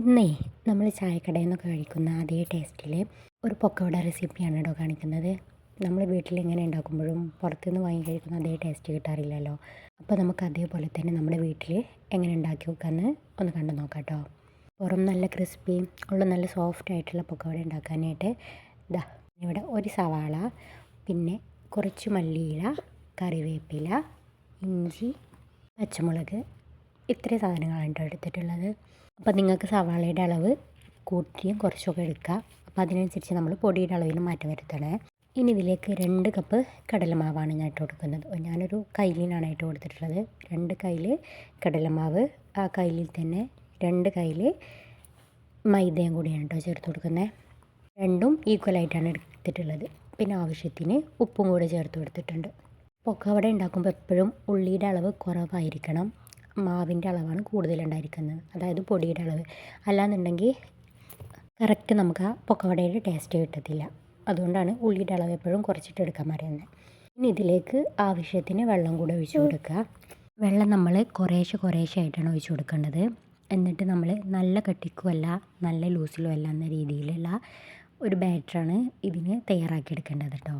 ഇന്നേ നമ്മൾ ചായക്കടയിൽ നിന്നൊക്കെ കഴിക്കുന്ന അതേ ടേസ്റ്റിൽ ഒരു പൊക്കവട റെസിപ്പിയാണ് കേട്ടോ കാണിക്കുന്നത്. നമ്മൾ വീട്ടിൽ എങ്ങനെ ഉണ്ടാക്കുമ്പോഴും പുറത്തുനിന്ന് വാങ്ങി കഴിക്കുന്ന അതേ ടേസ്റ്റ് കിട്ടാറില്ലല്ലോ. അപ്പോൾ നമുക്ക് അതേപോലെ തന്നെ നമ്മുടെ വീട്ടിൽ എങ്ങനെ ഉണ്ടാക്കി വെക്കാമെന്ന് ഒന്ന് കണ്ടു നോക്കാം കേട്ടോ. പുറം നല്ല ക്രിസ്പി ഉള്ള നല്ല സോഫ്റ്റ് ആയിട്ടുള്ള പൊക്കവട ഉണ്ടാക്കാനായിട്ട് ഇതാ ഇവിടെ ഒരു സവാള പിന്നെ കുറച്ച് മല്ലിയില കറിവേപ്പില ഇഞ്ചി പച്ചമുളക് ഇത്രയും സാധനങ്ങളാണ് കേട്ടോ എടുത്തിട്ടുള്ളത്. അപ്പോൾ നിങ്ങൾക്ക് സവാളയുടെ അളവ് കൂട്ടിയും കുറച്ചൊക്കെ എടുക്കുക അപ്പോൾ അതിനനുസരിച്ച് നമ്മൾ പൊടിയുടെ അളവിൽ മാറ്റം വരുത്തണേ. ഇനി ഇതിലേക്ക് രണ്ട് കപ്പ് കടലമാവാണ് ഞാൻ ഇട്ട് കൊടുക്കുന്നത്. ഞാനൊരു കയ്യിലിനാണ് ഇട്ട് കൊടുത്തിട്ടുള്ളത്. രണ്ട് കയ്യിൽ കടലമാവ് ആ കയ്യിൽ തന്നെ രണ്ട് കയ്യിൽ മൈദയും കൂടിയാണ് കേട്ടോ ചേർത്ത് കൊടുക്കുന്നത്. രണ്ടും ഈക്വലായിട്ടാണ് എടുത്തിട്ടുള്ളത്. പിന്നെ ആവശ്യത്തിന് ഉപ്പും കൂടെ ചേർത്ത് കൊടുത്തിട്ടുണ്ട്. പൊക്കവട ഉണ്ടാക്കുമ്പോൾ എപ്പോഴും ഉള്ളിയുടെ അളവ് കുറവായിരിക്കണം. മാവിന്റെ അളവാണ് കൂടുതലുണ്ടായിരിക്കുന്നത്. അതായത് പൊടിയുടെ അളവ്. അല്ലാന്നുണ്ടെങ്കിൽ കറക്റ്റ് നമുക്ക് ആ പൊക്കവടയുടെ ടേസ്റ്റ് കിട്ടത്തില്ല. അതുകൊണ്ടാണ് ഉള്ളിയുടെ അളവ് എപ്പോഴും കുറച്ചിട്ട് എടുക്കാൻ പറയുന്നത്. ഇനി ഇതിലേക്ക് ആവശ്യത്തിന് വെള്ളം കൂടെ ഒഴിച്ചു കൊടുക്കുക. വെള്ളം നമ്മൾ കുറേശ്ശെ കുറേശ്ശെ ആയിട്ടാണ് ഒഴിച്ചു കൊടുക്കേണ്ടത്. എന്നിട്ട് നമ്മൾ നല്ല കട്ടിക്കുമല്ല നല്ല ലൂസിലും അല്ല എന്ന രീതിയിലുള്ള ഒരു ബാറ്ററാണ് ഇതിന് തയ്യാറാക്കിയെടുക്കേണ്ടത് കേട്ടോ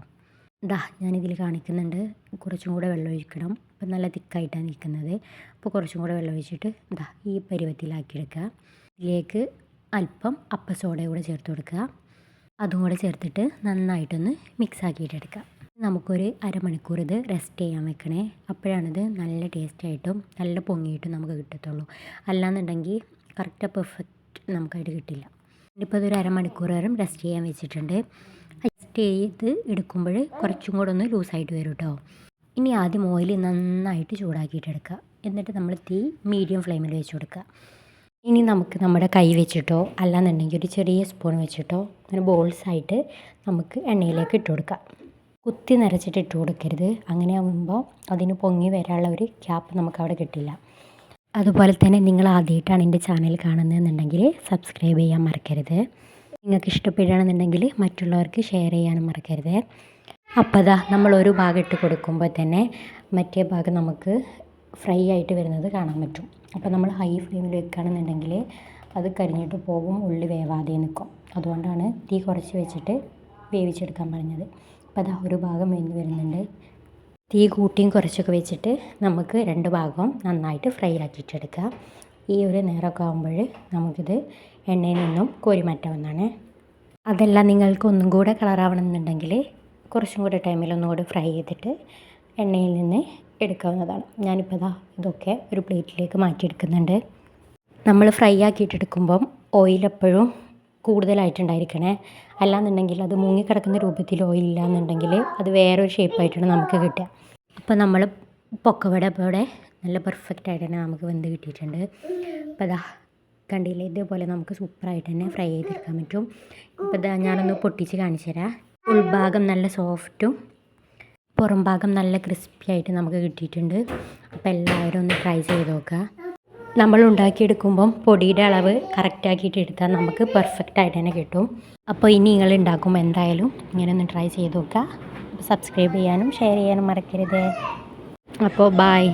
ദാ ഞാനിതിൽ കാണിക്കുന്നുണ്ട്. കുറച്ചും കൂടെ വെള്ളം ഒഴിക്കണം. അപ്പം നല്ല തിക്കായിട്ടാണ് നിൽക്കുന്നത്. അപ്പോൾ കുറച്ചും കൂടെ വെള്ളം ഒഴിച്ചിട്ട് ദാ ഈ പരുവത്തിലാക്കിയെടുക്കുക. ഇതിലേക്ക് അല്പം അപ്പ സോഡ കൂടെ ചേർത്ത് കൊടുക്കുക. അതും കൂടെ ചേർത്തിട്ട് നന്നായിട്ടൊന്ന് മിക്സ് ആക്കിയിട്ടെടുക്കുക നമുക്കൊരു അരമണിക്കൂർ ഇത് റെസ്റ്റ് ചെയ്യാൻ വെക്കണേ. അപ്പോഴാണിത് നല്ല ടേസ്റ്റ് ആയിട്ടും നല്ല പൊങ്ങിയിട്ടും നമുക്ക് കിട്ടത്തുള്ളൂ. അല്ലാന്നുണ്ടെങ്കിൽ കറക്റ്റ് പെർഫെക്റ്റ് നമുക്കായിട്ട് കിട്ടില്ല. ഇനിയിപ്പോൾ ഇതൊരു അരമണിക്കൂർ വരെ റെസ്റ്റ് ചെയ്യാൻ വെച്ചിട്ടുണ്ട്. റെസ്റ്റ് ചെയ്ത് എടുക്കുമ്പോൾ കുറച്ചും കൂടെ ഒന്ന് ലൂസായിട്ട് വരും കേട്ടോ ഇനി ആദ്യം ഓയിൽ നന്നായിട്ട് ചൂടാക്കിയിട്ട് എടുക്കുക. എന്നിട്ട് നമ്മൾ തീ മീഡിയം ഫ്ലെയിമിൽ വെച്ച് കൊടുക്കുക. ഇനി നമുക്ക് നമ്മുടെ കൈ വെച്ചിട്ടോ അല്ലാന്നുണ്ടെങ്കിൽ ഒരു ചെറിയ സ്പൂൺ വെച്ചിട്ടോ അങ്ങനെ ബോൾസായിട്ട് നമുക്ക് എണ്ണയിലേക്ക് ഇട്ട് കൊടുക്കാം കുത്തി നിറച്ചിട്ട് ഇട്ട് കൊടുക്കരുത്. അങ്ങനെ ആകുമ്പോൾ അതിന് പൊങ്ങി വരാനുള്ള ഒരു ക്യാപ്പ് നമുക്ക് അവിടെ കിട്ടില്ല. അതുപോലെ തന്നെ നിങ്ങൾ ആദ്യമായിട്ടാണ് എന്റെ ചാനൽ കാണുന്നതെന്നുണ്ടെങ്കിൽ സബ്സ്ക്രൈബ് ചെയ്യാൻ മറക്കരുത്. നിങ്ങൾക്ക് ഇഷ്ടപ്പെടുകയാണെന്നുണ്ടെങ്കിൽ മറ്റുള്ളവർക്ക് ഷെയർ ചെയ്യാനും മറക്കരുത്. അപ്പോൾ അതാ നമ്മൾ ഒരു ഭാഗം ഇട്ട് കൊടുക്കുമ്പോൾ തന്നെ മറ്റേ ഭാഗം നമുക്ക് ഫ്രൈ ആയിട്ട് വരുന്നത് കാണാൻ പറ്റും. അപ്പോൾ നമ്മൾ ഹൈ ഫ്ലെയിമിൽ വെക്കുകയാണെന്നുണ്ടെങ്കിൽ അത് കരിഞ്ഞിട്ട് പോകും ഉള്ളി വേവാതെ നിൽക്കും. അതുകൊണ്ടാണ് തീ കുറച്ച് വെച്ചിട്ട് വേവിച്ചെടുക്കാൻ പറഞ്ഞത്. അപ്പോൾ അതാ ഒരു ഭാഗം വെന്ത് വരുന്നുണ്ട്. തീ കൂട്ടിയും കുറച്ചൊക്കെ വെച്ചിട്ട് നമുക്ക് രണ്ട് ഭാഗവും നന്നായിട്ട് ഫ്രൈ ആക്കിയിട്ടെടുക്കുക ഈ ഒരു നേരമൊക്കെ ആകുമ്പോൾ നമുക്കിത് എണ്ണയിൽ നിന്നും കോരി മാറ്റാവുന്നതാണ്. അതല്ല നിങ്ങൾക്ക് ഒന്നും കൂടെ കളറാവണമെന്നുണ്ടെങ്കിൽ കുറച്ചും കൂടെ ടൈമിൽ ഒന്നും കൂടെ ഫ്രൈ ചെയ്തിട്ട് എണ്ണയിൽ നിന്ന് എടുക്കാവുന്നതാണ്. ഞാനിപ്പോൾ ഇതാ ഇതൊക്കെ ഒരു പ്ലേറ്റിലേക്ക് മാറ്റിയെടുക്കുന്നുണ്ട്. നമ്മൾ ഫ്രൈ ആക്കിയിട്ടെടുക്കുമ്പം ഓയിൽ എപ്പോഴും കൂടുതലായിട്ടുണ്ടായിരിക്കണേ. അല്ലാന്നുണ്ടെങ്കിൽ അത് മുങ്ങിക്കിടക്കുന്ന രൂപത്തിൽ ഓയിൽ ഇല്ല എന്നുണ്ടെങ്കിൽ അത് വേറൊരു ഷേപ്പായിട്ടാണ് നമുക്ക് കിട്ടുക. അപ്പോൾ നമ്മൾ പൊക്കവട ഇവിടെ നല്ല പെർഫെക്റ്റ് ആയിട്ട് തന്നെ നമുക്ക് വെന്ത് കിട്ടിയിട്ടുണ്ട്. അപ്പോൾ അതാ കണ്ടില്ലേ? ഇതേപോലെ നമുക്ക് സൂപ്പറായിട്ട് തന്നെ ഫ്രൈ ചെയ്തെടുക്കാൻ പറ്റും. ഇപ്പോൾ ഇതാ ഞാനൊന്ന് പൊട്ടിച്ച് കാണിച്ചു തരാം ഉൾഭാഗം നല്ല സോഫ്റ്റും പുറം ഭാഗം നല്ല ക്രിസ്പി ആയിട്ട് നമുക്ക് കിട്ടിയിട്ടുണ്ട്. അപ്പോൾ എല്ലാവരും ഒന്ന് ട്രൈ ചെയ്ത് നോക്കുക നമ്മൾ ഉണ്ടാക്കിയെടുക്കുമ്പം പൊടിയുടെ അളവ് കറക്റ്റാക്കിയിട്ട് എടുത്താൽ നമുക്ക് പെർഫെക്റ്റ് ആയിട്ട് തന്നെ കിട്ടും. അപ്പോൾ ഇനി നിങ്ങൾ ഉണ്ടാക്കുമ്പോൾ എന്തായാലും ഇങ്ങനെ ഒന്ന് ട്രൈ ചെയ്ത് നോക്കുക സബ്സ്ക്രൈബ് ചെയ്യാനും ഷെയർ ചെയ്യാനും മറക്കരുത്. അപ്പോൾ ബായ്